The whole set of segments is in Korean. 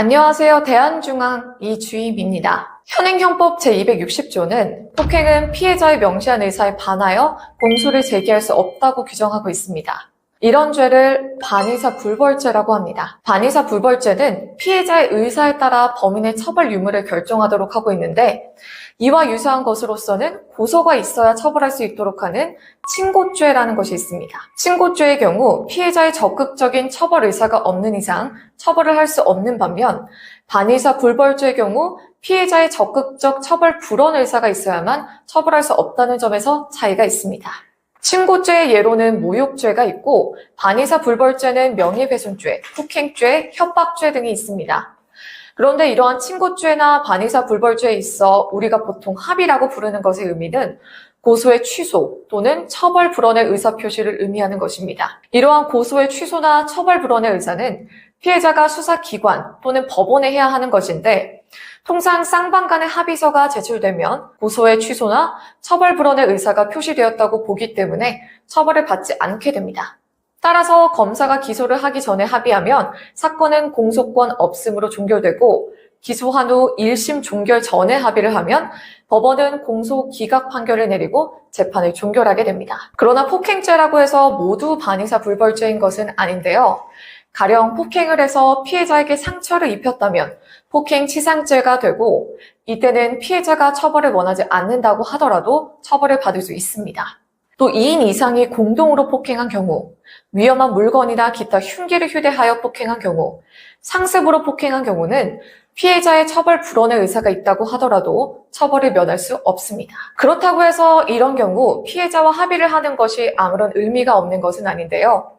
안녕하세요. 대한중앙 이주임입니다. 현행형법 제260조는 폭행은 피해자의 명시한 의사에 반하여 공소를 제기할 수 없다고 규정하고 있습니다. 이런 죄를 반의사 불벌죄라고 합니다. 반의사 불벌죄는 피해자의 의사에 따라 범인의 처벌 유무를 결정하도록 하고 있는데 이와 유사한 것으로서는 고소가 있어야 처벌할 수 있도록 하는 친고죄라는 것이 있습니다. 친고죄의 경우 피해자의 적극적인 처벌 의사가 없는 이상 처벌을 할 수 없는 반면 반의사 불벌죄의 경우 피해자의 적극적 처벌 불원 의사가 있어야만 처벌할 수 없다는 점에서 차이가 있습니다. 친고죄의 예로는 모욕죄가 있고 반의사 불벌죄는 명예훼손죄, 폭행죄, 협박죄 등이 있습니다. 그런데 이러한 친고죄나 반의사 불벌죄에 있어 우리가 보통 합의라고 부르는 것의 의미는 고소의 취소 또는 처벌 불원의 의사 표시를 의미하는 것입니다. 이러한 고소의 취소나 처벌 불원의 의사는 피해자가 수사기관 또는 법원에 해야 하는 것인데 통상 쌍방 간의 합의서가 제출되면 고소의 취소나 처벌 불원의 의사가 표시되었다고 보기 때문에 처벌을 받지 않게 됩니다. 따라서 검사가 기소를 하기 전에 합의하면 사건은 공소권 없음으로 종결되고 기소한 후 1심 종결 전에 합의를 하면 법원은 공소 기각 판결을 내리고 재판을 종결하게 됩니다. 그러나 폭행죄라고 해서 모두 반의사 불벌죄인 것은 아닌데요. 가령 폭행을 해서 피해자에게 상처를 입혔다면 폭행 치상죄가 되고 이때는 피해자가 처벌을 원하지 않는다고 하더라도 처벌을 받을 수 있습니다. 또 2인 이상이 공동으로 폭행한 경우, 위험한 물건이나 기타 흉기를 휴대하여 폭행한 경우, 상습으로 폭행한 경우는 피해자의 처벌 불원의 의사가 있다고 하더라도 처벌을 면할 수 없습니다. 그렇다고 해서 이런 경우 피해자와 합의를 하는 것이 아무런 의미가 없는 것은 아닌데요.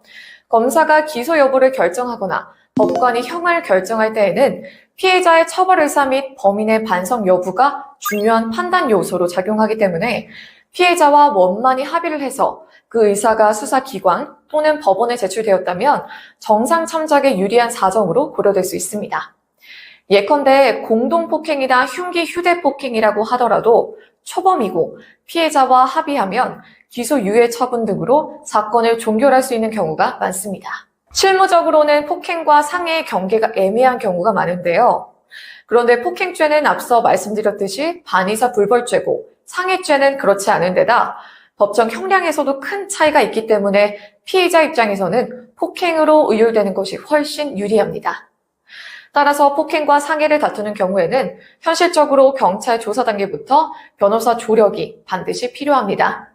검사가 기소 여부를 결정하거나 법관이 형을 결정할 때에는 피해자의 처벌 의사 및 범인의 반성 여부가 중요한 판단 요소로 작용하기 때문에 피해자와 원만히 합의를 해서 그 의사가 수사기관 또는 법원에 제출되었다면 정상 참작에 유리한 사정으로 고려될 수 있습니다. 예컨대 공동폭행이나 흉기 휴대폭행이라고 하더라도 초범이고 피해자와 합의하면 기소 유예 처분 등으로 사건을 종결할 수 있는 경우가 많습니다. 실무적으로는 폭행과 상해의 경계가 애매한 경우가 많은데요. 그런데 폭행죄는 앞서 말씀드렸듯이 반의사 불벌죄고 상해죄는 그렇지 않은 데다 법정 형량에서도 큰 차이가 있기 때문에 피해자 입장에서는 폭행으로 의율되는 것이 훨씬 유리합니다. 따라서 폭행과 상해를 다투는 경우에는 현실적으로 경찰 조사 단계부터 변호사 조력이 반드시 필요합니다.